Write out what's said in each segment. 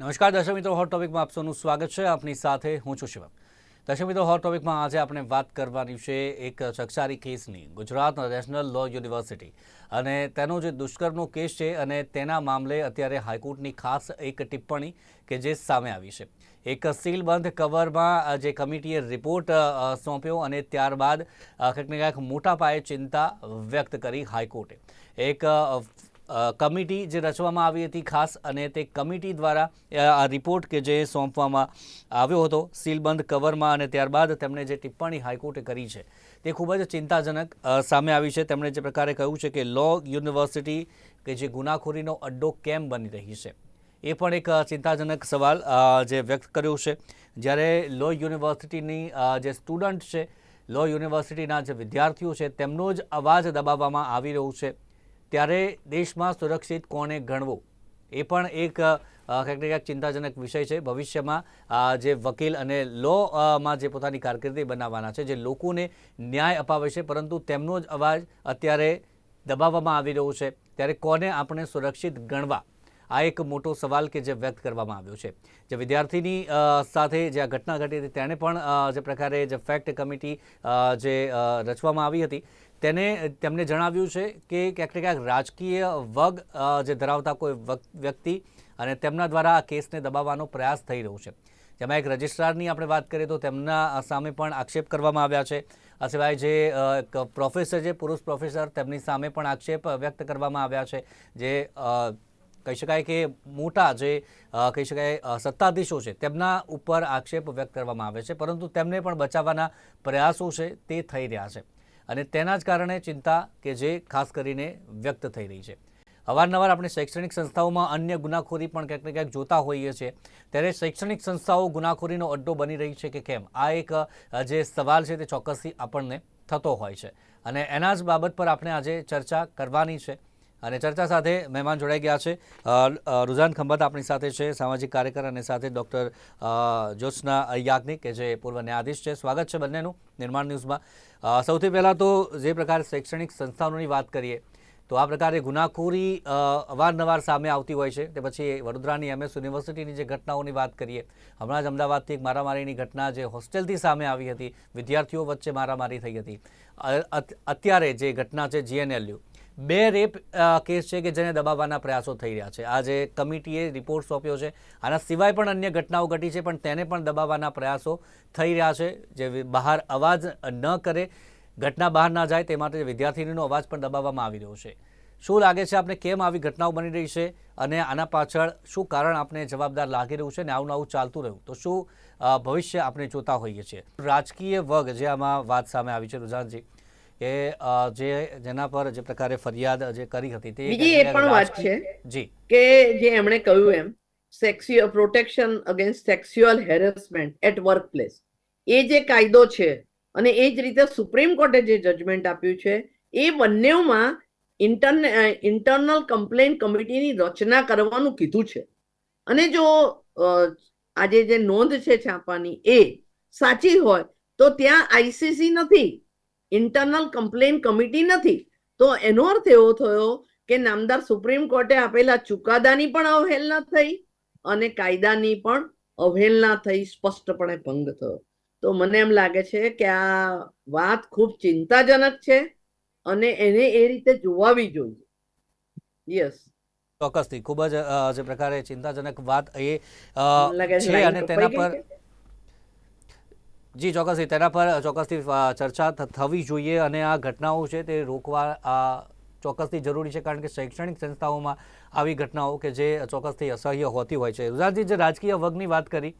નમસ્કાર, દર્શક મિત્રો હોટ ટોપિકમાં આપ સ્વાગત છે. આપની સાથે હું છું શિવમ. દર્શક મિત્રો હોટ ટોપિકમાં આજે આપણે વાત કરવાની છે એક ચકચારી કેસની, ગુજરાત નેશનલ લો યુનિવર્સિટી અને તેનો જે દુષ્કર્મનો કેસ છે અને તેના મામલે અત્યારે હાઈકોર્ટની ખાસ એક ટિપ્પણી કે જે સામે આવી છે. એક સીલબંધ કવરમાં જે કમિટીએ રિપોર્ટ સોંપ્યો અને ત્યારબાદ કંઈક ને કંઈક મોટા પાયે ચિંતા વ્યક્ત કરી હાઈકોર્ટે. એક કમિટી જે રચવામાં આવી હતી ખાસ અને તે કમિટી દ્વારા આ રિપોર્ટ કે જે સોંપવામાં આવ્યો હતો સીલબંધ કવરમાં અને ત્યારબાદ તેમણે જે ટિપ્પણી હાઈકોર્ટે કરી છે તે ખૂબ જ ચિંતાજનક સામે આવી છે. તેમણે જે પ્રકારે કહ્યું છે કે લો યુનિવર્સિટી કે જે ગુનાખોરીનો અડ્ડો કેમ બની રહી છે? એ પણ એક ચિંતાજનક સવાલ જે વ્યક્ત કર્યો છે. જ્યારે લો યુનિવર્સિટીની જે સ્ટુડન્ટ છે, લો યુનિવર્સિટીના જે વિદ્યાર્થીઓ છે તેમનો જ અવાજ દબાવવામાં આવી રહ્યો છે. ત્યારે દેશમાં સુરક્ષિત કોને ગણવું? એ પણ એક ક્યાંક ને ક્યાંક ચિંતાજનક વિષય છે. ભવિષ્યમાં જે વકીલ અને લો માં જે પોતાની કારકિર્દી બનાવવાના છે, જે લોકોને ન્યાય અપાવે છે, પરંતુ તેમનો જ અવાજ અત્યારે દબાવવામાં આવી રહ્યો છે. ત્યારે કોને આપણે સુરક્ષિત ગણવા? આ એક મોટો સવાલ કે જે વ્યક્ત કરવામાં આવ્યો છે. જે વિદ્યાર્થીની સાથે જે આ ઘટના ઘટી હતી, તેણે પણ જે પ્રકારે જે ફેક્ટ કમિટી જે રચવામાં આવી હતી તેને તેમણે જણાવ્યું છે કે ક્યાંક ક્યાંક રાજકીય વગ જે ધરાવતા કોઈ વ્યક્તિ અને તેમના દ્વારા આ કેસને દબાવવાનો પ્રયાસ થઈ રહ્યો છે. જેમાં એક રજિસ્ટ્રારની આપણે વાત કરીએ તો તેમના સામે પણ આક્ષેપ કરવામાં આવ્યા છે. આ સિવાય જે પ્રોફેસર છે, પુરુષ પ્રોફેસર, તેમની સામે પણ આક્ષેપ વ્યક્ત કરવામાં આવ્યા છે. જે કહી શકાય કે મોટા જે કહી શકાય સત્તાધીશો છે, તેમના ઉપર આક્ષેપ વ્યક્ત કરવામાં આવે છે. પરંતુ તેમને પણ બચાવવાના પ્રયાસો છે, તે થઈ રહ્યા છે. અને તેના જ કારણે ચિંતા કે જે ખાસ કરીને વ્યક્ત થઈ રહી છે. અવારનવાર આપણે શૈક્ષણિક સંસ્થાઓમાં અન્ય ગુનાખોરી પણ ક્યાંક ને ક્યાંક જોતા હોઈએ છીએ. ત્યારે શૈક્ષણિક સંસ્થાઓ ગુનાખોરીનો અડ્ડો બની રહી છે કે કેમ? આ એક જે સવાલ છે તે ચોક્કસથી આપણને થતો હોય છે. અને એના જ બાબત પર આપણે આજે ચર્ચા કરવાની છે. અને ચર્ચા સાથે મહેમાન જોડાઈ ગયા છે. રુઝાન ખંભાત આપણી સાથે છે, સામાજિક કાર્યકર અને સાથે ડૉક્ટર જ્યોત્સના યાજ્ઞિક, કે જે પૂર્વ ન્યાયાધીશ છે. સ્વાગત છે બંનેનું નિર્માણ ન્યૂઝમાં. સૌથી પહેલાં તો જે પ્રકારે શૈક્ષણિક સંસ્થાઓની વાત કરીએ, તો આ પ્રકારે ગુનાખોરી અવારનવાર સામે આવતી હોય છે. તે પછી વડોદરાની એમએસ યુનિવર્સિટીની જે ઘટનાઓની વાત કરીએ, હમણાં જ અમદાવાદથી એક મારામારીની ઘટના જે હોસ્ટેલથી સામે આવી હતી, વિદ્યાર્થીઓ વચ્ચે મારામારી થઈ હતી. અત્યારે જે ઘટના છે, જીએનએલયુ બે રેપ કેસ છે કે જેને દબાવવાના પ્રયાસો થઈ રહ્યા છે. આજે કમિટીએ રિપોર્ટ સોંપ્યો છે. આના સિવાય પણ અન્ય ઘટનાઓ ઘટી છે, પણ તેને પણ દબાવવાના પ્રયાસો થઈ રહ્યા છે. જે બહાર અવાજ ન કરે, ઘટના બહાર ના જાય, તે માટે વિદ્યાર્થીનીનો અવાજ પણ દબાવવામાં આવી રહ્યો છે. શું લાગે છે આપને કેમ આવી ઘટનાઓ બની રહી છે અને આના પાછળ શું કારણ આપણે જવાબદાર લાગી રહ્યું છે ને આવું આવું ચાલતું રહ્યું? તો શું ભવિષ્ય આપણે જોતા હોઈએ છીએ. રાજકીય વર્ગ જે આમાં વાત સામે આવી છે, રુઝાનજી. અ, જે જેના પર જે પ્રકારે ફરિયાદ જે કરી હતી તે બીજી એ પણ વાત છે જી. કે જે એમણે કહ્યું એમ sexual protection against sexual harassment at work place એ જે કાયદો છે અને એ જ રીતે સુપ્રીમ કોર્ટે જે જજમેન્ટ આપ્યું છે એ બંનેમાં ઇન્ટરને ઇન્ટરનલ કમ્પ્લેન કમિટીની રચના કરવાનું કીધું છે. અને જો આજે જે નોંધ છે છાપવાની એ સાચી હોય તો ત્યાં આઈસીસી નથી. ઇન્ટરનલ કમ્પ્લેન કમિટી નથી. તો એનો અર્થ એવો થયો કે નામદાર સુપ્રીમ કોર્ટે આપેલા ચુકાદાની પણ અવહેલના થઈ અને કાયદાની પણ અવહેલના થઈ સ્પષ્ટપણે ભંગ થયો. તો મને એમ લાગે છે કે આ વાત ખૂબ ચિંતાજનક છે અને એને એ રીતે જોવાવી જોઈએ. યસ ચોક્કસથી. ખૂબ જ જે પ્રકારે ચિંતાજનક વાત એ લાગે છે અને તેના પર? જી, ચોક્કસથી. તેના પર ચોક્કસથી ચર્ચા થવી જોઈએ અને આ ઘટનાઓ છે તે રોકવા ચોક્કસથી જરૂરી છે કારણ કે શૈક્ષણિક સંસ્થાઓમાં આવી ઘટનાઓ કે જે ચોક્કસથી અસહ્ય હોતી હોય છે. રુઝાનજી જે રાજકીય વર્ગની વાત કરી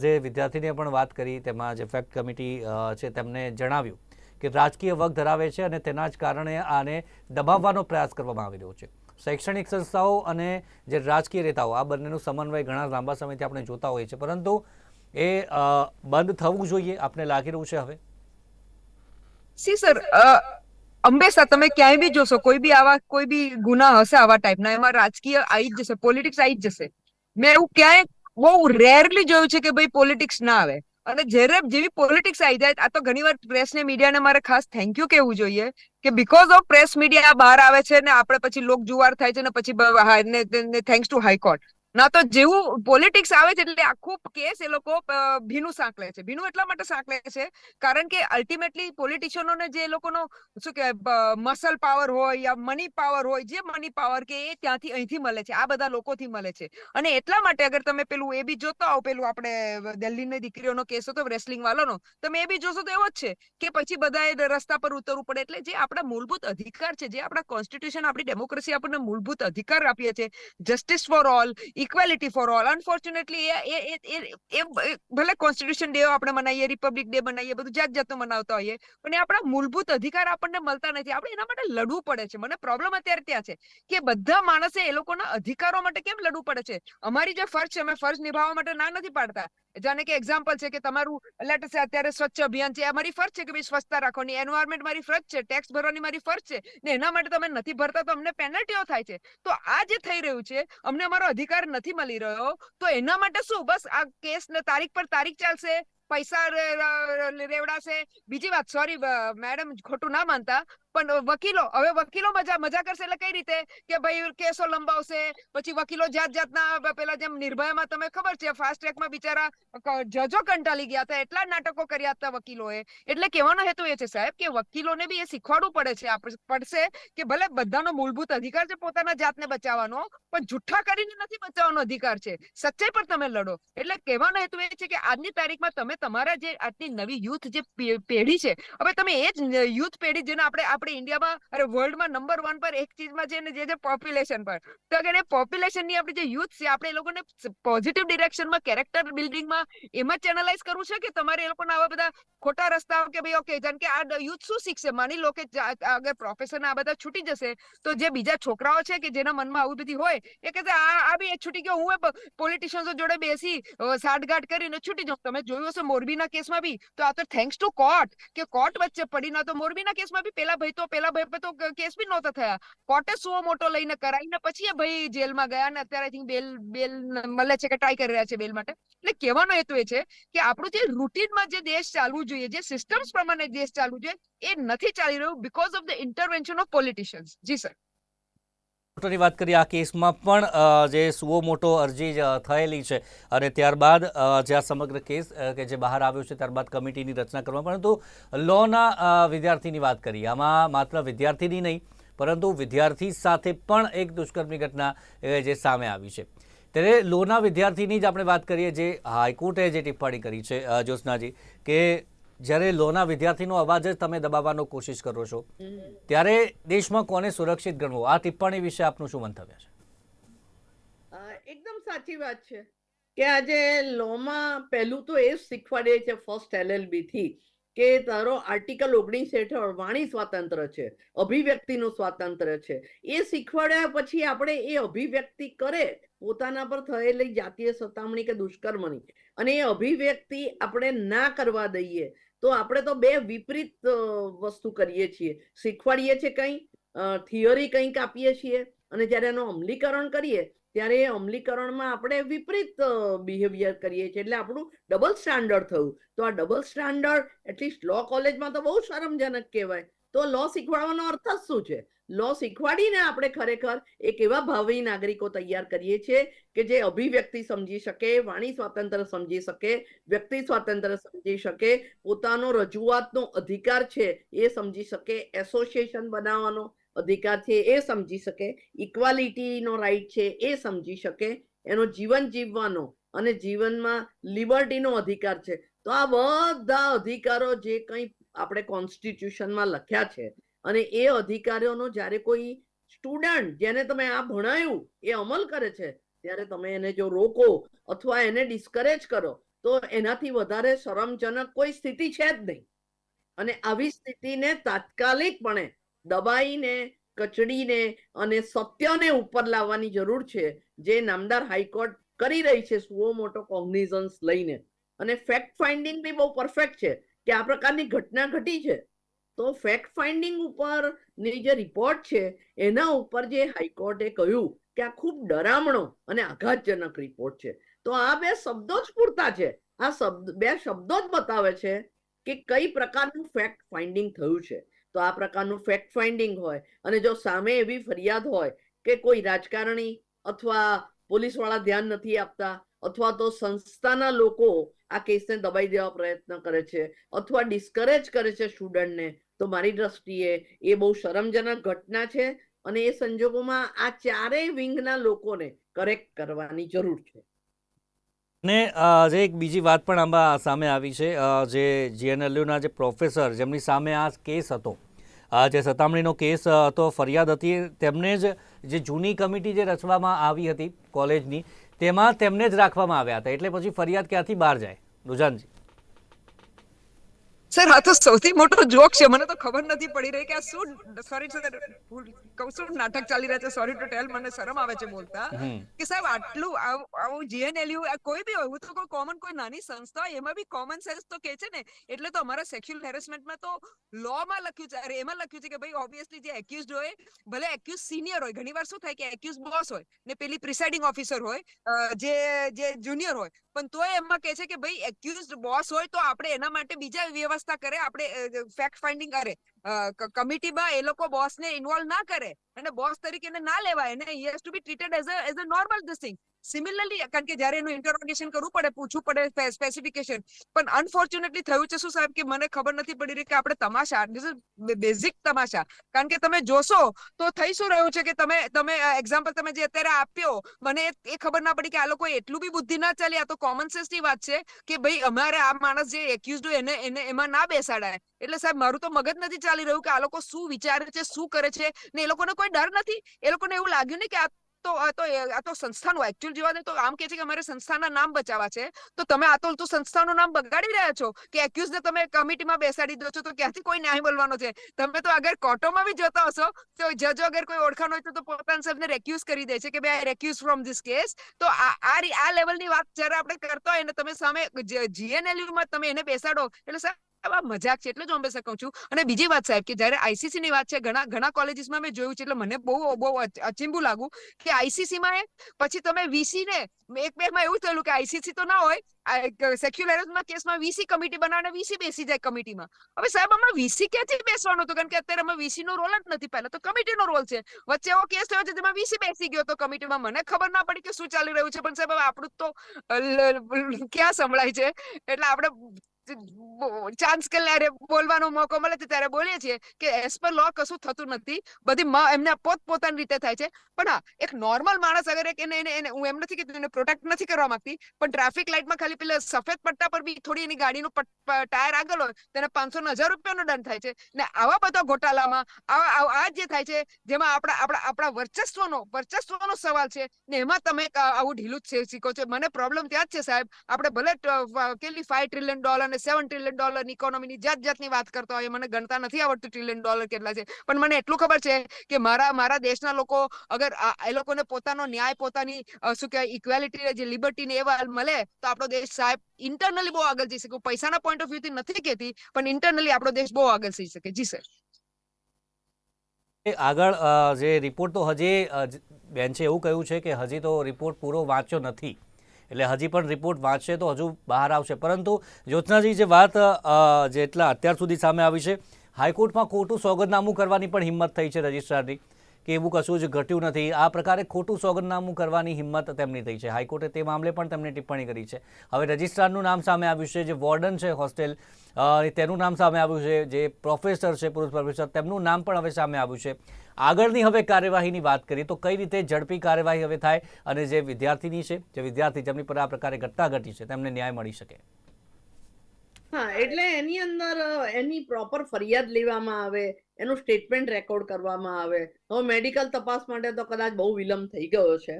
જે વિદ્યાર્થીને પણ વાત કરી, તેમાં જે ફેક્ટ કમિટી છે તેમને જણાવ્યું કે રાજકીય વર્ગ ધરાવે છે અને તેના જ કારણે આને દબાવવાનો પ્રયાસ કરવામાં આવી રહ્યો છે. શૈક્ષણિક સંસ્થાઓ અને જે રાજકીય નેતાઓ, આ બંનેનું સમન્વય ઘણા લાંબા સમયથી આપણે જોતા હોઈએ છીએ. પરંતુ એ બંધ થવું જોઈએ, આપને લાગી રહ્યું છે હવે? સી, સર અંબેસા તમે ક્યાંય બી જોશો, કોઈ બી આવા, કોઈ બી ગુના હશે આવા ટાઈપના, એમાં રાજકીય આવી જ જશે, પોલિટિક્સ આવી જ જશે. મેં એવું ક્યાંય બહુ રેરલી જોયું છે કે ભાઈ પોલિટિક્સ ના આવે. અને જ્યારે જેવી પોલિટિક્સ આવી જાય, આ તો ઘણીવાર પ્રેસ ને મીડિયાને મારે ખાસ થેન્ક યુ કહેવું જોઈએ કે બીકોઝ ઓફ પ્રેસ મીડિયા બહાર આવે છે ને, આપણે પછી લોક જુવાર થાય છે ને, પછી થેન્ક્સ ટુ હાઈકોર્ટ ના તો જેવું પોલિટિક્સ આવે છે એટલે આખું કેસ એ લોકો ભીનું સાંકળે છે. ભીનું એટલા માટે સાંકળે છે કારણ કે અલ્ટિમેટલી પોલિટિશિયનોને જે લોકોનો, શું કે મસલ પાવર હોય યા મની પાવર હોય, જે મની પાવર કે એ ત્યાંથી અહીંથી મળે છે, આ બધા લોકોથી મળે છે. અને એટલા માટે અગર તમે પેલું એ બી જોતા હો, પેલું આપણે દિલ્હીની દીકરીઓનો કેસ હતો રેસલિંગ વાળાનો, તમે એ બી જોશો તો એવો જ છે કે પછી બધાએ રસ્તા પર ઉતરવું પડે. એટલે જે આપણા મૂળભૂત અધિકાર છે, જે આપણા કોન્સ્ટિટ્યુશન આપણી ડેમોક્રેસી આપણને મૂળભૂત અધિકાર આપીએ છે justice for all equality for all unfortunately એ એ ભલે કોન્સ્ટિટ્યુશન ડે આપણે મનાવીએ રિપબ્લિક ડે મનાવીએ બધું જાત જાતનું મનાવતા હોઈએ, પણ એ આપણા મૂળભૂત અધિકાર આપણને મળતા નથી. આપણે એના માટે લડવું પડે છે. મને પ્રોબ્લેમ અત્યારે ત્યાં છે કે બધા માણસે એ લોકોના અધિકારો માટે કેમ લડવું પડે છે? અમારી જે ફરજ છે, અમે ફરજ નિભાવવા માટે ના નથી પાડતા. જાણે કે એક્ઝામ્પલ છે કે તમારું લેટ છે, અત્યારે સ્વચ્છ અભિયાન છે. મારી ફરજ છે કે ભાઈ સ્વચ્છતા રાખવાની એન્વાયરમેન્ટ મારી ફરજ છે. ટેક્સ ભરવાની મારી ફરજ છે. ને એના માટે તમે નથી ભરતા તો અમને પેનલ્ટીઓ થાય છે. તો આ જે થઈ રહ્યું છે, અમને અમારો અધિકાર નથી મળી રહ્યો. તો એના માટે શું? બસ આ કેસ ને તારીખ પર તારીખ ચાલશે. પૈસા રેવડાશે. બીજી વાત સોરી મેડમ ખોટું ના માનતા. પણ વકીલો, હવે વકીલો મજા મજા કરશે એટલે કઈ રીતે? કે ભાઈ, કેસો લંબાવશે? પછી વકીલો જાત જાતના પેલા જેમ નિર્ભયામાં તમે ખબર છે ફાસ્ટ ટ્રેકમાં બિચારા જજો કંટાળી ગયા હતા, એટલા નાટકો કર્યા હતા વકીલોએ. એટલે કહેવાનો હેતુ એ છે સાહેબ કે વકીલોને બી એ શીખવાડવું પડે છે પડશે કે ભલે બધાનો મૂળભૂત અધિકાર છે પોતાના જાતને બચાવવાનો, પણ જુઠ્ઠા કરીને નથી બચાવવાનો અધિકાર છે. સચ્ચાઈ પર તમે લડો. એટલે કહેવાનો હેતુ એ છે કે આજની તારીખમાં તમે તમારા જે આજની નવી યુથ જે પેઢી છે, હવે તમે એ જ યુથ પેઢી જેને આપણે આપણે ઇન્ડિયામાં, અરે વર્લ્ડમાં નંબર વન પર એક ચીજમાં છે ને, જે છે પોપ્યુલેશન પર. તો કે પોપ્યુલેશનની આપણે જે યુથ છે, આપણે એ લોકોને પોઝિટિવ ડિરેક્શનમાં કેરેક્ટર બિલ્ડિંગમાં એમાં ચેનલાઇઝ કરવું છે કે તમારે એ લોકોના આવા બધા ખોટા રસ્તાઓ કે ભાઈ ઓકે જાણ કે આ યુથ શું શીખશે? માની લો કે અગર પ્રોફેસર આ બધા છૂટી જશે, તો જે બીજા છોકરાઓ છે કે જેના મનમાં આવું બધી હોય, એ કે આ આ બી એ છૂટી ગયો, હું પોલિટિશિયન્સો જોડે બેસી સાઠગાઠ કરીને છૂટી જાઉં. તમે જોયું હશે મોરબીના કેસમાં બી, તો આ તો થેન્ક્સ ટુ કોર્ટ કે કોર્ટ વચ્ચે પડી ના તો મોરબીના કેસમાં બી પેલા ભાઈ તો પેલા ભાઈ તો કેસ બી નહોતા થયા. કોર્ટે સુઓ મોટો લઈને કરાવીને પછી એ ભાઈ જેલમાં ગયા અને અત્યારે આઈ થિંક બેલ બેલ મળે છે કે ટ્રાય કરી રહ્યા છે બેલ માટે. એટલે કહેવાનો હેતુ એ છે કે આપણું જે રૂટીનમાં જે દેશ ચાલવું જોઈએ, જે સિસ્ટમ્સ પ્રમાણે દેશ ચાલવું જોઈએ, એ નથી ચાલી રહ્યું because of the intervention of politicians G sir મોટોની વાત કરીએ, આ કેસમાં પણ જે સુઓ મોટો અરજી થયેલી છે અને ત્યારબાદ જે આ સમગ્ર કેસ કે જે બહાર આવ્યો છે, ત્યારબાદ કમિટીની રચના કરવામાં પરંતુ લોના વિદ્યાર્થીની વાત કરીએ, આમાં માત્ર વિદ્યાર્થીની નહીં, પરંતુ વિદ્યાર્થી સાથે પણ એક દુષ્કર્મની ઘટના જે સામે આવી છે. ત્યારે લોના વિદ્યાર્થીની જ આપણે વાત કરીએ, જે હાઈકોર્ટે જે ટિપ્પણી કરી છે જ્યોત્સનાજી, કે જ્યારે લોના વિદ્યાર્થીનો અવાજ જ તમે દબાવવાનો કોશિશ કરો છો, ત્યારે દેશમાં કોને સુરક્ષિત ગણવો? આ ટિપ્પણી વિશે આપનું શું મંતવ્ય છે? એકદમ સાચી વાત છે કે આજે લોમાં પહેલું તો એ શીખવાડે છે ફર્સ્ટ એલએલબી થી, કે તારો આર્ટિકલ ઓગણીસ હેઠળ વાણી સ્વાતંત્ર્ય છે, અભિવ્યક્તિનું સ્વાતંત્ર્ય છે. એ શીખવાડ્યા પછી આપણે એ અભિવ્યક્તિ કરે, પોતાના પર થયેલી જાતીય સતામણી કે દુષ્કર્મની, અને એ અભિવ્યક્તિ આપણે ના કરવા દઈએ તો આપણે તો બે વિપરીત વસ્તુ કરીએ છીએ. શીખવાડીએ છીએ કંઈ થિયરી કંઈક આપીએ છીએ અને જ્યારે એનું અમલીકરણ કરીએ, ત્યારે એ અમલીકરણમાં આપણે વિપરીત બિહેવિયર કરીએ છીએ. એટલે આપણું ડબલ સ્ટાન્ડર્ડ થયું. તો આ ડબલ સ્ટાન્ડર્ડ એટલીસ્ટ લો કોલેજમાં તો બહુ શરમજનક કહેવાય. તો લો શીખવાડવાનો અર્થ જ શું છે? લો શીખવાડીને આપણે ખરેખર એક એવા ભાવિ નાગરિકો તૈયાર કરીએ છીએ કે જે અભિવ્યક્તિ સમજી શકે, વાણી સ્વાતંત્ર્ય સમજી શકે, વ્યક્તિ સ્વાતંત્ર્ય સમજી શકે, પોતાનો રજૂઆતનો અધિકાર છે એ સમજી શકે એસોસિએશન બનાવવાનો અધિકાર છે એ સમજી શકે ઇક્વાલિટીનો રાઈટ છે એ સમજી શકે, એનો જીવન જીવવાનો અને જીવનમાં લિબર્ટીનો અધિકાર છે. તો આ બધા અધિકારો જે કંઈ આપણે કોન્સ્ટિટ્યુશનમાં લખ્યા છે અને એ અધિકારીઓનો જ્યારે કોઈ સ્ટુડન્ટ જેને તમે આ ભણાયું, એ અમલ કરે છે, ત્યારે તમે એને જો રોકો અથવા એને ડિસ્કરેજ કરો, તો એનાથી વધારે શરમજનક કોઈ સ્થિતિ છે જ નહીં. અને આવી સ્થિતિને તાત્કાલિકપણે દબાઈને, કચડીને અને સત્યને ઉપર લાવવાની જરૂર છે, જે નામદાર હાઈકોર્ટ કરી રહી છે સુઓ મોટો કોગ્નિઝન્સ લઈને. અને ફેક્ટ ફાઇન્ડિંગ બી બહુ પરફેક્ટ છે, કે આ પ્રકારની ઘટના ઘટી છે. તો ફેક્ટ ફાઇન્ડિંગ ઉપર જે રિપોર્ટ છે, એના ઉપર જે હાઈકોર્ટે કહ્યું કે આ ખૂબ ડરામણો અને આઘાતજનક રિપોર્ટ છે. તો આ બે શબ્દો જ પૂરતા છે. આ શબ્દ, બે શબ્દો જ બતાવે છે કે કઈ પ્રકારનું ફેક્ટ ફાઇન્ડિંગ થયું છે. તો આ પ્રકારનું ફેક્ટ ફાઇન્ડિંગ હોય અને જો સામે એવી ફરિયાદ હોય કે કોઈ રાજકારણી અથવા પોલીસવાળા ધ્યાન નથી આપતા અથવા તો સંસ્થાના લોકો આ કેસને દબાઈ દેવા પ્રયત્ન કરે છે અથવા ડિસ્કરેજ કરે છે સ્ટુડન્ટને તો મારી દ્રષ્ટિએ એ બહુ શરમજનક ઘટના છે અને એ સંજોગોમાં આ ચારેય વિંગના લોકોને કરેક્ટ કરવાની જરૂર છે. ને જે એક બીજી વાત પણ આમાં સામે આવી છે. જે જીએનએલયુના જે પ્રોફેસર જેમની સામે આ કેસ હતો જે સતામણીનો કેસ હતો, ફરિયાદ હતી, તેમને જ જે જૂની કમિટી જે રચવામાં આવી હતી કોલેજની તેમાં તેમને જ રાખવામાં આવ્યા હતા. એટલે પછી ફરિયાદ ક્યાંથી બહાર જાય? રુજાનજી સર આ તો સૌથી મોટો જોક છે. મને તો ખબર નથી પડી રહી કે આ શું સોરી સર કહું શું નાટક ચાલી રહ્યા છે. સોરી ટુ ટેલ મને શરમ આવે છે બોલતા. કે સાહેબ આટલું આવું જીએનએલયુ કોઈ બી હોય તો કોઈ કોમન કોઈ નાની સંસ્થા હોય એમાં બી કોમન સેન્સ તો કે છે ને. એટલે તો અમારા સેક્સ્યુઅલ હેરેસમેન્ટમાં તો લો માં લખ્યું છે. અરે એમાં લખ્યું છે કે ભાઈ ઓબ્વિયસલી જે એક્યુઝડ હોય ભલે એક્યુઝ સિનિયર હોય ઘણીવાર શું થાય કે એક્યુઝ બોસ હોય ને પેલી પ્રિસાઇડિંગ ઓફિસર હોય જે જે જુનિયર હોય. પણ તોય એમાં કહે છે કે ભાઈ એક્યુઝડ બોસ હોય તો આપણે એના માટે બીજા વ્યવસ્થા કરે આપણે ફેક્ટ ફાઇન્ડિંગ કરે કમિટીમાં એ લોકો બોસને ઇન્વોલ્વ ના કરે. અને બોસ તરીકે ના લેવાય. એને he has to be treated as a as a normal this thing similarly કારણ કે જ્યારે એનું ઇન્ટરોગેશન કરવું પડે, પૂછવું પડે સ્પેસિફિકેશન પણ અનફોર્ચ્યુનેટલી થયું છે શું સાહેબ કે મને ખબર નથી પડી રહી કે આપણે તમાશા ધીસ ઇઝ બેઝિક તમાશા. કારણ કે તમે જોશો તો થઈ શું રહ્યું છે કે તમે તમે એક્ઝામ્પલ તમે જે અત્યારે આપ્યો, મને એ ખબર ના પડી કે આ લોકો એટલું બી બુદ્ધિ ના ચાલી, આ તો કોમન સેન્સની વાત છે કે ભાઈ અમારે આ માણસ જે એક્યુઝ હોય એને એને એમાં ના બેસાડાય. એટલે સાહેબ, મારું તો મગજ નથી ચાલી રહ્યું કે આ લોકો શું વિચારે છે, શું કરે છે ને એ લોકોને કોઈ ડર નથી? એ લોકોને એવું લાગ્યું ને કે આ તો આ તો આ તો સંસ્થાનું એકચ્યુઅલ જોવા દે તો આમ કે છે કે અમારે સંસ્થાના નામ બચાવવા છે. તો તમે આ તો સંસ્થાનું નામ બગાડી રહ્યા છો કે એક્યુઝ ને તમે કમિટીમાં બેસાડી દો છો, તો ક્યાંથી કોઈ ન્યાય બોલવાનો છે? તમે તો અગર કોર્ટોમાં બી જોતા હશો, તો જજો અગર કોઈ ઓળખાણ હોય તો પોતાના સબને રેક્યુઝ કરી દે છે કે ભાઈ રેક્યુઝ ફ્રોમ ધીસ કેસ તો આ આ લેવલની વાત જયારે આપણે કરતા હોય ને તમે સામે જીએનએલયુ માં તમે એને બેસાડો. એટલે સાહેબ આ મજાક છે, એટલે જ હું હંમેશા કહું છું. અને બીજી વાત સાહેબ કે જ્યારે આઈસીસી ની વાત છે, ઘણા ઘણા કોલેજીસમાં મેં જોયું છે, એટલે મને બહુ બહુ અચિંબુ લાગુ કે આઈસીસી માં પછી તમે વીસી ને, એક બે માં એવું થયેલું કે આઈસીસી તો ના હોય સેક્યુલર હેરેસમેન્ટ કેસમાં વીસી કમિટી બનાવીને વીસી બેસી જાય કમિટીમાં હવે સાહેબ, આમાં વીસી ક્યાંથી બેસવાનો હતો? કારણ કે અત્યારે અમે વીસી નો રોલ જ નથી. પહેલા તો કમિટીનો રોલ છે. વચ્ચે એવો કેસ થયો છે, જેમાં વીસી બેસી ગયો તો કમિટીમાં મને ખબર ના પડી કે શું ચાલી રહ્યું છે, પણ સાહેબ આપણું તો ક્યાં સંભળાય છે? એટલે આપણે ચાન્સ કે ત્યારે બોલવાનો મોકો મળે છે ત્યારે બોલીએ છીએ કે એઝ પર લો કશું થતું નથી. બધી એમને પોત પોતાની રીતે થાય છે. પણ હા, એક નોર્મલ માણસ અગર એક એને એને હું એમ નથી કીધું એને પ્રોટેક્ટ નથી કરવા માંગતી, પણ ટ્રાફિક લાઇટમાં ખાલી પેલા સફેદ પટ્ટા પર બી થોડી એની ગાડીનું ટાયર આગળ હોય તેને પાંચસો ને હજાર રૂપિયાનો દંડ થાય છે. ને આવા બધા ઘોટાલામાં આવા આ જે થાય છે, જેમાં આપણા આપણા આપણા વર્ચસ્વનો વર્ચસ્વનો સવાલ છે, ને એમાં તમે આવું ઢીલું જ શીખો છો. મને પ્રોબ્લેમ ત્યાં જ છે સાહેબ. આપણે ભલે કેટલી ફાઈવ ટ્રિલિયન ડોલર અને સેવન ટ્રિલિયન ડોલરની ઇકોનોમીની જાત જાતની વાત કરતા હોય મને ગણતા નથી આવડતું ટ્રિલિયન ડોલર કેટલા છે. પણ મને એટલું ખબર છે કે મારા મારા દેશના લોકો અગર એ લોકોને પોતાનો ન્યાય, પોતાની શું કહેવાય ઇક્વેલિટી જે લિબર્ટી ને એવા મળે, તો આપણો દેશ સાહેબ ઇન્ટરનલી બહુ આગળ જઈ શકે. પૈસાના પોઈન્ટ ઓફ વ્યૂ થી નથી કહેતી, પણ ઇન્ટરનલી આપણો દેશ બહુ આગળ જઈ શકે. જી સર એ આગળ જે રિપોર્ટ તો હજી બેન છે એવું કહ્યું છે કે હજી તો રિપોર્ટ પૂરો વાંચ્યો નથી. એટલે હજી પણ રિપોર્ટ વાંચશે તો હજુ બહાર આવશે. પરંતુ જ્યોત્સનાજી, જે વાત જેટલા અત્યાર સુધી સામે આવી છે, હાઈકોર્ટમાં ખોટું સોગંદનામું કરવાની પણ હિંમત થઈ છે રજિસ્ટ્રારની. કે એવું કશું જ ઘટ્યું નથી. આ પ્રકારે ખોટું સોગંદનામું કરવાની હિંમત તેમની થઈ છે. હાઈકોર્ટે તે મામલે પણ તેમણે ટિપ્પણી કરી છે. હવે રજિસ્ટ્રારનું નામ સામે આવ્યું છે, જે વોર્ડન છે હોસ્ટેલ તેનું નામ સામે આવ્યું છે, જે પ્રોફેસર છે, પુરુષ પ્રોફેસર, તેમનું નામ પણ હવે સામે આવ્યું છે. આગળની હવે કાર્યવાહીની વાત કરીએ તો કઈ રીતે ઝડપી કાર્યવાહી હવે થાય અને જે વિદ્યાર્થીની છે, જે વિદ્યાર્થી જેમની પર આ પ્રકારે ઘટના ઘટી છે, તેમને ન્યાય મળી શકે. હા, એટલે એની અંદર એની પ્રોપર ફરિયાદ લેવામાં આવે, એનું સ્ટેટમેન્ટ રેકોર્ડ કરવામાં આવે. હવે મેડિકલ તપાસ માટે તો કદાચ બહુ વિલંબ થઈ ગયો છે.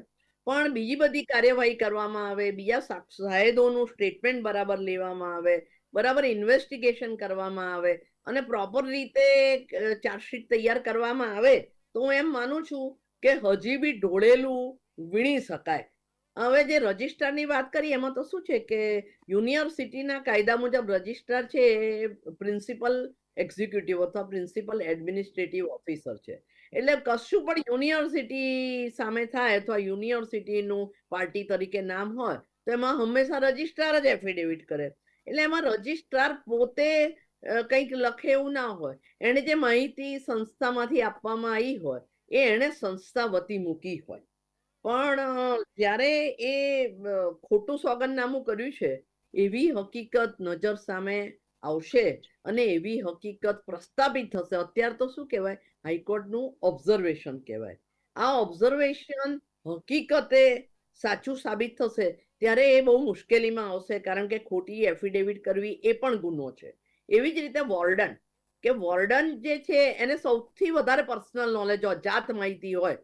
પણ બીજી બધી કાર્યવાહી કરવામાં આવે, બીજા સાહેદોનું સ્ટેટમેન્ટ બરાબર લેવામાં આવે, બરાબર ઇન્વેસ્ટિગેશન કરવામાં આવે અને પ્રોપર રીતે ચાર્જશીટ તૈયાર કરવામાં આવે, તો હું એમ માનું છું કે હજી બી ઢોળેલું વીણી શકાય. હવે જે રજિસ્ટ્રારની વાત કરી, એમાં તો શું છે કે યુનિવર્સિટીના કાયદા મુજબ રજિસ્ટ્રાર છે એ પ્રિન્સિપલ એક્ઝિક્યુટિવ અથવા પ્રિન્સિપલ એડમિનિસ્ટ્રેટિવ ઓફિસર છે. એટલે કશું પણ યુનિવર્સિટી સામે થાય અથવા યુનિવર્સિટીનું પાર્ટી તરીકે નામ હોય, તો એમાં હંમેશા રજિસ્ટ્રાર જ એફિડેવિટ કરે. એટલે એમાં રજિસ્ટ્રાર પોતે કંઈક લખે એવું ના હોય. એણે જે માહિતી સંસ્થામાંથી આપવામાં આવી હોય, એ એણે સંસ્થા વતી મૂકી હોય. પણ જ્યારે એ ખોટું સોગંદનામું કર્યું છે, એવી હકીકત નજર સામે આવશે અને એવી હકીકત પ્રસ્થાપિત થશે. અત્યારે તો શું કહેવાય? હાઈકોર્ટનું ઓબ્ઝર્વેશન કહેવાય. આ ઓબ્ઝર્વેશન હકીકતે સાચું સાબિત થશે. ત્યારે એ બહુ મુશ્કેલીમાં આવશે, કારણ કે ખોટી એફિડેવિટ કરવી એ પણ ગુનો છે. એવી જ રીતે વોર્ડન, કે વોર્ડન જે છે, એને સૌથી વધારે પર્સનલ નોલેજ હોય, જાત માહિતી હોય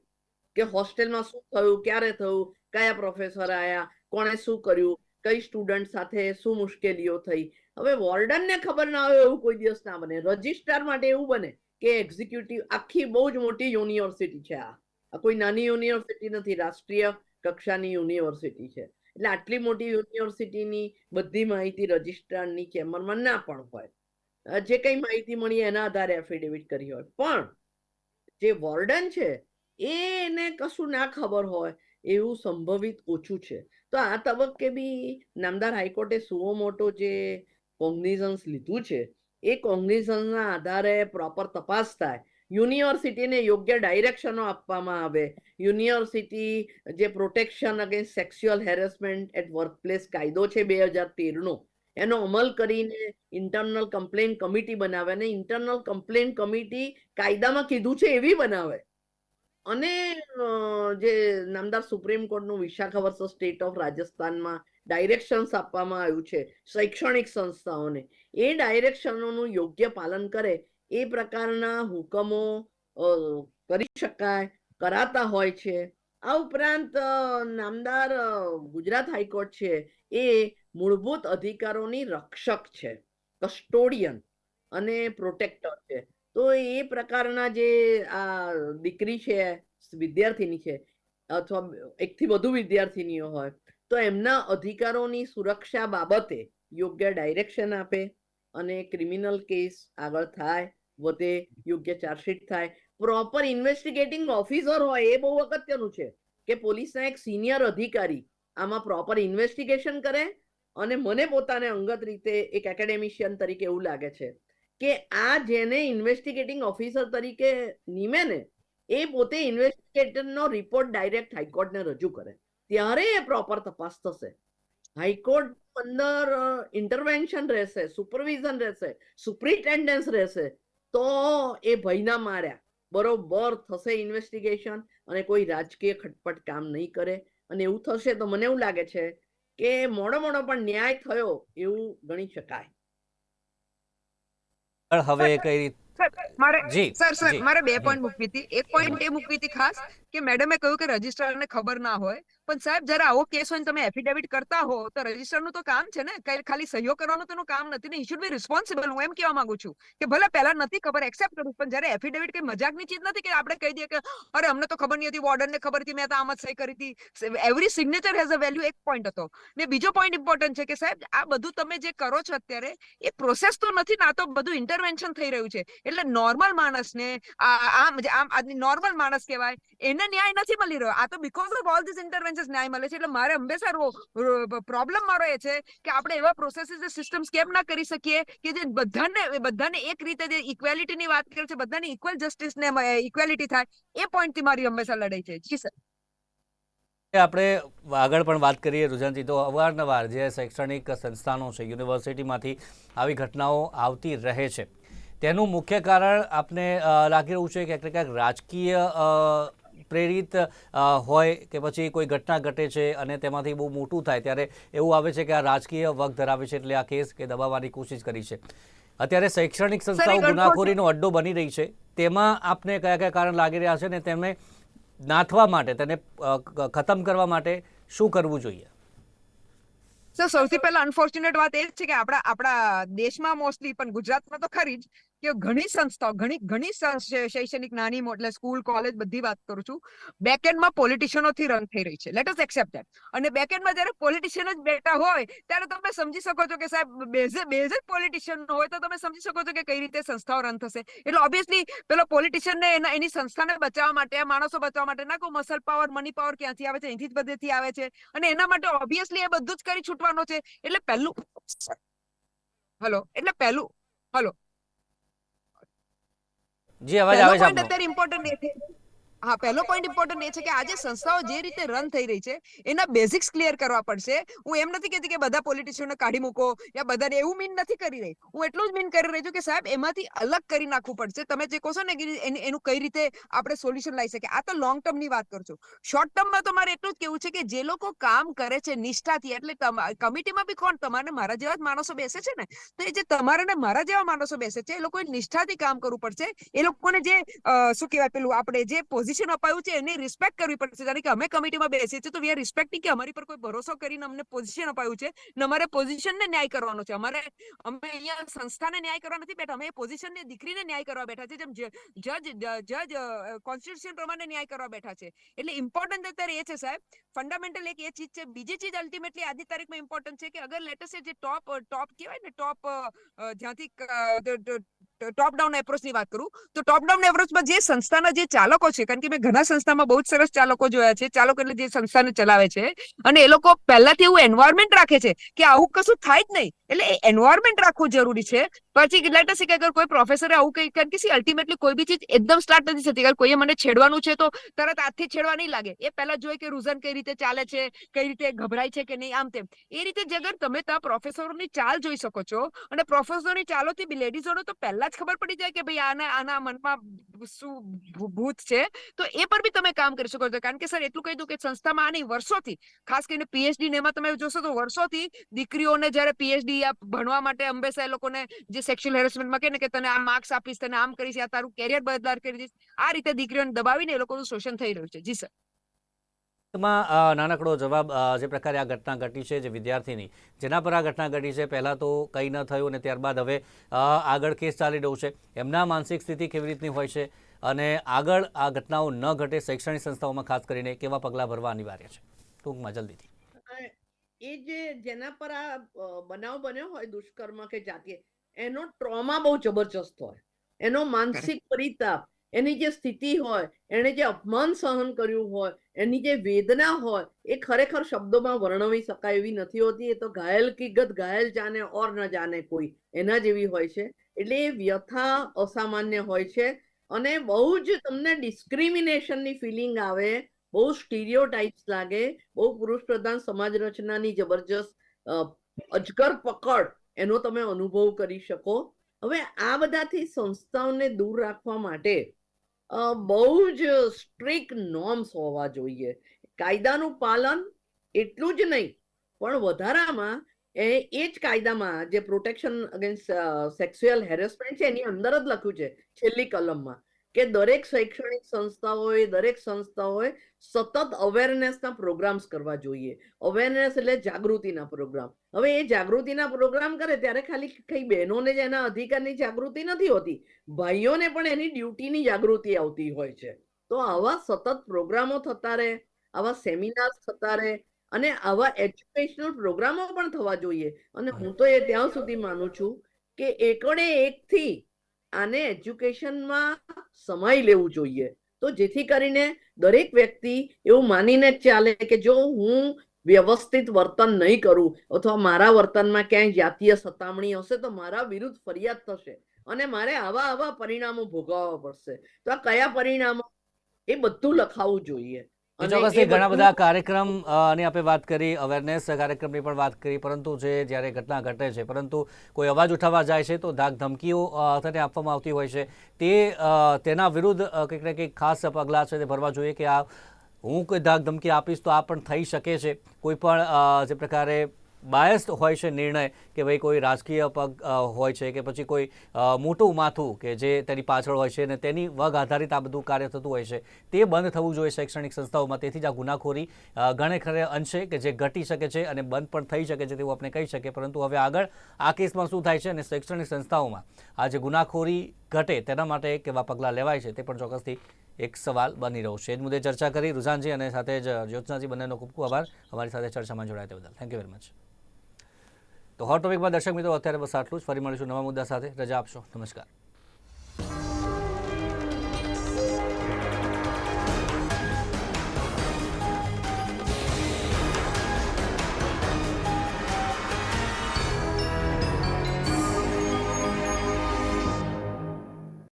કે હોસ્ટેલમાં શું થયું, ક્યારે થયું, કયા પ્રોફેસર આયા, કોણે શું કર્યું, કઈ સ્ટુડન્ટ સાથે શું મુશ્કેલીઓ થઈ. હવે વોર્ડનને ખબર ના હોય એવું કોઈ દિવસ ના બને. રજિસ્ટ્રાર માટે એવું બને કે એક્ઝિક્યુટિવ આખી બહુ જ મોટી યુનિવર્સિટી છે આ. કોઈ નાની યુનિવર્સિટી નથી, રાષ્ટ્રીય કક્ષાની યુનિવર્સિટી છે. એટલે આટલી મોટી યુનિવર્સિટીની બધી માહિતી રજિસ્ટ્રારની ચેમ્બરમાં ના પણ હોય. જે કઈ માહિતી મળી એના આધારે એફિડેવિટ કરી હોય. પણ જે વોર્ડન છે એને કશું ના ખબર હોય, એવું સંભવિત ઓછું છે. તો આ તબક્કે બી નામદાર હાઈકોર્ટે સુઓ મોટો જે કોગ્નિઝન્સ લીધું છે, એ કોગ્નિઝન્સના આધારે પ્રોપર તપાસ થાય. યુનિવર્સિટીને યોગ્ય ડાયરેક્શનો આપવામાં આવે. યુનિવર્સિટી જે protection against sexual harassment at workplace કાયદો છે બે હજાર તેરનો, એનો અમલ કરીને ઇન્ટરનલ કમ્પ્લેન કમિટી બનાવે અને ઇન્ટરનલ કમ્પ્લેન કમિટી કાયદામાં કીધું છે એવી બનાવે. અને જે નામદાર સુપ્રીમ કોર્ટનું વિશાખા વર્ષ સ્ટેટ ઓફ રાજસ્થાનમાં ડાયરેક્શન્સ આપવામાં આવ્યું છે, શૈક્ષણિક સંસ્થાઓને, એ ડાયરેક્શનોનું યોગ્ય પાલન કરે, એ પ્રકારના હુકમો કરી શકાય, કરાતા હોય છે. આ ઉપરાંત નામદાર ગુજરાત હાઈકોર્ટ છે, એ મૂળભૂત અધિકારોની રક્ષક છે, કસ્ટોડિયન અને પ્રોટેક્ટર છે. તો એ પ્રકારના જે, આ દીકરી છે, વિદ્યાર્થીની છે, અથવા એકથી વધુ વિદ્યાર્થીનીઓ હોય, તો એમના અધિકારોની સુરક્ષા બાબતે યોગ્ય ડાયરેક્શન આપે અને ક્રિમિનલ કેસ આગળ થાય, વધે, યોગ્ય ચાર્જશીટ થાય. પ્રોપર ઇન્વેસ્ટિગેટિંગ ઓફિસર હોય એ બહુ અગત્યનું છે કે પોલીસના એક સિનિયર અધિકારી આમાં પ્રોપર ઇન્વેસ્ટિગેશન કરે અને મને પોતાને અંગત રીતે એક એકેડેમિશિયન તરીકે એવું લાગે છે. કે આ જેને ઇન્વેસ્ટિગેટિંગ ઓફિસર તરીકે નીમે ને એ પોતે ઇન્વેસ્ટિગેટરનો રિપોર્ટ ડાયરેક્ટ હાઈકોર્ટને રજૂ કરે. ત્યારે એ પ્રોપર તપાસ થશે. હાઈકોર્ટ અંદર ઇન્ટરવેન્શન રહેશે સુપરવિઝન રહેશે સુપ્રિન્ટેન્ડન્સ રહેશે, તો એ ભયના માર્યા. બરોબર, થશે ઇન્વેસ્ટિગેશન અને કોઈ રાજકીય ખટપટ કામ નહીં કરે. અને એવું થશે તો મને એવું લાગે છે કે મોડો મોડો પણ ન્યાય થયો એવું ગણી શકાય. હવે કઈ રીતે મારે સર સર મારે બે. પોઈન્ટ મૂકવી હતી એક પોઈન્ટ એ મૂકવી હતી ખાસ કે મેડમે કહ્યું કે રજિસ્ટ્રારને ખબર ના હોય પણ સાહેબ, જરા આવો કેસ હોય તમે એફિડેવિટ કરતા હો, તો રજિસ્ટ્રારનું તો કામ છે ને. ખાલી સહીઓ કરવાનું તેનું કામ નથી ને. શુડ બી રિસ્પોન્સિબલ હું એમ કહેવા માંગુ છું કે ભલે પહેલા નથી ખબર એક્સેપ્ટ કરું પણ જ્યારે એફિડેવિટ કઈ મજાકની ચીજ નથી કે આપણે કહી દઈએ કે, અરે, અમને તો ખબર નહીં હતી, વોર્ડનને ખબર હતી, મેં તો આમ જ સહી કરી હતી. Every signature has a value એક પોઈન્ટ હતો. ને બીજો પોઈન્ટ ઇમ્પોર્ટન્ટ છે કે સાહેબ, આ બધું તમે જે કરો છો અત્યારે, એ પ્રોસેસ તો નથી ના તો બધું ઇન્ટરવેન્શન થઈ રહ્યું છે. એટલે નોર્મલ માણસને આમ આમ નોર્મલ માણસ કહેવાય, એને ન્યાય નથી મળી રહ્યો. આ તો because of all this interventions ન્યાય મળે છે. એટલે મારે હંમેશા પ્રોબ્લેમ મારો એ છે કે આપણે એવા પ્રોસેસીસ સિસ્ટમ્સ કેમ ના કરી શકીએ કે જે બધાને બધાને એક રીતે જે ઇક્વેલિટીની વાત કરે છે બધાને ઇક્વલ જસ્ટિસ ને ઇક્વેલિટી થાય, એ point થી મારી હંમેશા લડાઈ છે. જી સર. આપણે આગળ પણ વાત કરીએ, રુઝાનજી, તો અવારનવાર જે શૈક્ષણિક સંસ્થાનો છે, યુનિવર્સિટીમાંથી આવી ઘટનાઓ આવતી રહે છે. તેનું મુખ્ય કારણ આપને લાગી રહ્યું છે કે ક્યાંક રાજકીય પ્રેરિત હોય કે પછી કોઈ ઘટના ઘટે છે અને તેમાંથી બહુ મોટું થાય ત્યારે એવું આવે છે કે આ રાજકીય વગ ધરાવે છે એટલે આ કેસ કે દબાવવાની કોશિશ કરી છે. અત્યારે શૈક્ષણિક સંસ્થાઓ ગુનાખોરીનો અડ્ડો બની રહી છે. તેમાં આપને કયા કયા કારણ લાગી રહ્યા છે ને તેમને નાથવા માટે તેને ખતમ કરવા માટે શું કરવું જોઈએ? સર સૌથી પહેલા અનફોર્ચ્યુનેટ વાત એ જ છે કે આપણા આપણા દેશમાં મોસ્ટલી પણ ગુજરાતમાં તો ખરી જ કે ઘણી સંસ્થાઓ, ઘણી ઘણી શૈક્ષણિક નાની એટલે સ્કૂલ, કોલેજ બધી વાત કરું છું. બેકએન્ડમાં પોલિટિશિયનોથી રન થઈ રહી છે. લેટ અસ એક્સેપ્ટ ધેટ અને બેકએન્ડમાં જ્યારે પોલિટિશિયન જ બેઠા હોય, ત્યારે તમે સમજી શકો છો કે સાહેબ, બેઝ બેઝ પોલિટિશિયન હોય તો તમે સમજી શકો છો કે કઈ રીતે સંસ્થાઓ રન થશે. એટલે ઓબ્વિયસલી પેલો પોલિટિશિયનને એના, એની સંસ્થાને બચાવવા માટે, આ માણસો બચાવવા માટે ના કોઈ મસલ પાવર મની પાવર ક્યાંથી આવે છે? અહીંથી જ બધેથી આવે છે. અને એના માટે ઓબ્વિયસલી એ બધું જ કરી છૂટવાનો છે. એટલે પહેલું, હલો, એટલે પહેલું, હલો જી અવાજ આવે છે આપનો ઇમ્પોર્ટન્ટ હા, પહેલો પોઈન્ટ ઇમ્પોર્ટન્ટ એ છે કે આજે સંસ્થાઓ જે રીતે રન થઈ રહી છે, એના બેઝિક્સ ક્લિયર કરવા પડશે. હું એમ નથી કહેતી કે બધા પોલિટિશિયનને કાઢી મૂકો યા બધાને એવું મીન નથી કરી રહી. હું એટલું જ મીન કરી રહી છું કે સાહેબ, એમાંથી અલગ કરી નાખવું પડશે. તમે જે કહો છો ને એનું કઈ રીતે આપણે સોલ્યુશન લાવી શકીએ, આ તો લોંગ ટર્મની વાત કરું છું. શોર્ટ ટર્મમાં તો મારે એટલું જ કેવું છે કે જે લોકો કામ કરે છે નિષ્ઠાથી, એટલે કમિટીમાં બી કોણ? તમારે મારા જેવા જ માણસો બેસે છે ને? તો એ જે તમારે ને મારા જેવા માણસો બેસે છે, એ લોકોએ નિષ્ઠાથી કામ કરવું પડશે. એ લોકોને જે શું કહેવાય પેલું, આપણે જે પોઝિશન અપાયું છે, એની રિસ્પેક્ટ કરવી પડશે. કારણ કે અમે કમિટીમાં બેસીએ છીએ, તો વી આર રિસ્પેક્ટિંગ કે અમારી પર કોઈ ભરોસો કરીને અમને પોઝિશન અપાયું છે ને અમારે પોઝિશનને ન્યાય કરવાનો છે. અમારે, અમે અહીંયા સંસ્થાને ન્યાય કરવા નથી બેઠા, અમે પોઝિશનને દીકરીને ન્યાય કરવા બેઠા છે, જેમ જજ જજ કોન્સ્ટિટ્યુશન પ્રમાણે ન્યાય કરવા બેઠા છે. એટલે ઇમ્પોર્ટન્ટ અત્યારે એ છે સાહેબ ફંડામેન્ટલ એક એ ચીજ છે. બીજી ચીજ અલ્ટિમેટલી આજની તારીખમાં ઇમ્પોર્ટન્ટ છે કે અગર લેટેસ્ટ જે ટોપ ટોપ કહેવાય ને ટોપ જ્યાંથી ટોપ ડાઉન એપ્રોચની વાત કરું, તો ટોપ ડાઉન એપ્રોચમાં જે સંસ્થાના જે ચાલકો છે, કારણ કે મેં ઘણા સંસ્થામાં બહુ જ સરસ ચાલકો જોયા છે, ચાલકો એટલે જે સંસ્થાને ચલાવે છે, અને એ લોકો પહેલાથી એવું એન્વાયરમેન્ટ રાખે છે કે આવું કશું થાય જ નહીં. એટલે એન્વાયરમેન્ટ રાખવું જરૂરી છે. પછી લેટ અસ કે અગર કોઈ પ્રોફેસરે આવું કંઈ કારણ કે અલ્ટિમેટલી કોઈ બી ચીજ એકદમ સ્ટાર્ટ નથી થતી. કારણ કોઈએ મને છેડવાનું છે તો તરત હાથથી છેડવા નહીં લાગે. એ પહેલા જોઈએ કે રૂઝન કઈ રીતે ચાલે છે, કઈ રીતે ગભરાય છે કે નહીં, આમ તેમ. એ રીતે જ અગર તમે ત્યાં પ્રોફેસરોની ચાલ જોઈ શકો છો અને પ્રોફેસરોની ચાલોથી બી લેડીઝોનો તો પહેલા જ ખબર પડી જાય કે ભાઈ આના આના મનમાં શું ભૂત છે. તો એ પર બી તમે કામ કરી શકો છો. કારણ કે સર, એટલું કહી દઉં કે સંસ્થામાં આની વર્ષોથી, ખાસ કરીને પીએચડી ને એમાં તમે જોશો તો વર્ષોથી દીકરીઓને જ્યારે પીએચડી ભણવા માટે હંમેશા એ લોકોને જે સેક્સ્યુઅલ હેરેસમેન્ટમાં કહે ને કે તને આ માર્ક્સ આપીશ, તને આમ કરીશ આ તારું કેરિયર બદલાર કરી દઈશ, આ રીતે દીકરીઓને દબાવીને એ લોકોનું શોષણ થઈ રહ્યું છે. જી સર. માં નાનકડો જવાબ જે પ્રકારે આ ઘટના ઘટી છે જે વિદ્યાર્થીની, જેના પર આ ઘટના ઘટી છે પહેલાં તો કંઈ ન થયું અને ત્યારબાદ હવે આગળ કેસ ચાલી રહ્યું છે. એમના માનસિક સ્થિતિ કેવી રીતની હોય છે અને આગળ આ ઘટનાઓ ન ઘટે શૈક્ષણિક સંસ્થાઓમાં ખાસ કરીને કેવા પગલાં ભરવા અનિવાર્ય છે. ટૂંકમાં, જલ્દીથી. આ એ જે જેના પર આ બનાવ બન્યો હોય દુષ્કર્મ કે જાતીય એનો ટ્રોમા બહુ જબરજસ્ત હોય. એનો માનસિક પરિતાપ એની જે સ્થિતિ હોય એણે જે અપમાન સહન કર્યું હોય એની જે વેદના હોય એ ખરેખર શબ્દોમાં વર્ણવી શકાય એવી નથી હોતી. એ તો ઘાયલ કી ગત ઘાયલ જાને ઓર ન જાને કોઈ. એના જેવી હોય છે. એટલે એ વ્યથા અસામાન્ય હોય છે. અને બહુ જ તમને ડિસ્ક્રિમિનેશનની ફિલિંગ આવે બહુ સ્ટીરિયો ટાઈપ્સ લાગે, બહુ પુરુષ પ્રધાન સમાજ રચનાની જબરજસ્ત અજગર પકડ એનો તમે અનુભવ કરી શકો. હવે આ બધાથી સંસ્થાઓને દૂર રાખવા માટે બહુ જ સ્ટ્રિક નોર્મ્સ હોવા જોઈએ. કાયદાનું પાલન એટલું જ નહીં, પણ વધારામાં એ એ જ કાયદામાં જે પ્રોટેક્શન અગેન્સ્ટ સેક્સ્યુઅલ હેરેસમેન્ટ છે એની અંદર જ લખ્યું છે, છેલ્લી કલમમાં. કે દરેક શૈક્ષણિક સંસ્થાઓએ દરેક સંસ્થાઓએ સતત અવેરનેસના પ્રોગ્રામ્સ કરવા જોઈએ. અવેરનેસ એટલે જાગૃતિના પ્રોગ્રામ હવે એ જાગૃતિના પ્રોગ્રામ કરે ત્યારે ખાલી કઈ બહેનોને જ એના અધિકારની જાગૃતિ નથી હોતી. ભાઈઓને પણ એની ડ્યુટીની જાગૃતિ આવતી હોય છે. તો આવા સતત પ્રોગ્રામો થતા રહે, આવા સેમિનાર્સ થતા રહે અને આવા એજ્યુકેશનલ પ્રોગ્રામો પણ થવા જોઈએ. અને હું તો એ ત્યાં સુધી માનું છું કે એકડે એકથી આને એજ્યુકેશનમાં સમય લેવું જોઈએ. તો જેથી કરીને દરેક વ્યક્તિ એવું માનીને જ ચાલે કે જો હું વ્યવસ્થિત વર્તન નહીં કરું અથવા મારા વર્તનમાં ક્યાંય જાતીય સતામણી હશે તો મારા વિરુદ્ધ ફરિયાદ થશે અને મારે આવા આવા પરિણામો ભોગવવા પડશે. તો આ કયા પરિણામો? એ બધું લખાવવું જોઈએ. ચોક્કસથી ઘણા બધા કાર્યક્રમની આપણે વાત કરી અવેરનેસ કાર્યક્રમની પણ વાત કરી પરંતુ જે જ્યારે ઘટના ઘટે છે પરંતુ કોઈ અવાજ ઉઠાવવા જાય છે તો ધાક ધમકીઓ તેને આપવામાં આવતી હોય છે. તે તેના વિરુદ્ધ કંઈક ને કંઈક ખાસ પગલાં છે તે ભરવા જોઈએ કે આ હું કોઈ ધાક ધમકી આપીશ તો આ પણ થઈ શકે છે. કોઈ પણ જે પ્રકારે બાયસ્ડ હોય છે નિર્ણય કે ભાઈ કોઈ રાજકીય પગ હોય છે કે પછી કોઈ મોટું માથું કે જે તેની પાછળ હોય છે અને તેની વગ આધારિત આ બધું કાર્ય થતું હોય છે, તે બંધ થવું જોઈએ શૈક્ષણિક સંસ્થાઓમાં. તેથી જ આ ગુનાખોરી ઘણે ખરે અંશે કે જે ઘટી શકે છે અને બંધ પણ થઈ શકે છે તેવું આપણે કહી શકીએ. પરંતુ હવે આગળ આ કેસમાં શું થાય છે અને શૈક્ષણિક સંસ્થાઓમાં આ જે ગુનાખોરી ઘટે તેના માટે કેવા પગલાં લેવાય છે તે પણ ચોક્કસથી એક સવાલ બની રહ્યો છે. એ મુદ્દે ચર્ચા કરી રુઝાનજી અને સાથે જ જ્યોત્સનાજી બંનેનો ખૂબ ખૂબ આભાર. અમારી સાથે ચર્ચામાં જોડાયા તે બદલ. થેન્ક યુ વેરી મચ તો હોટ ટોપિકમાં દર્શક મિત્રો, અત્યારે બસ આટલું જ. ફરી મળીશું નવા મુદ્દા સાથે. રજા આપશો. નમસ્કાર.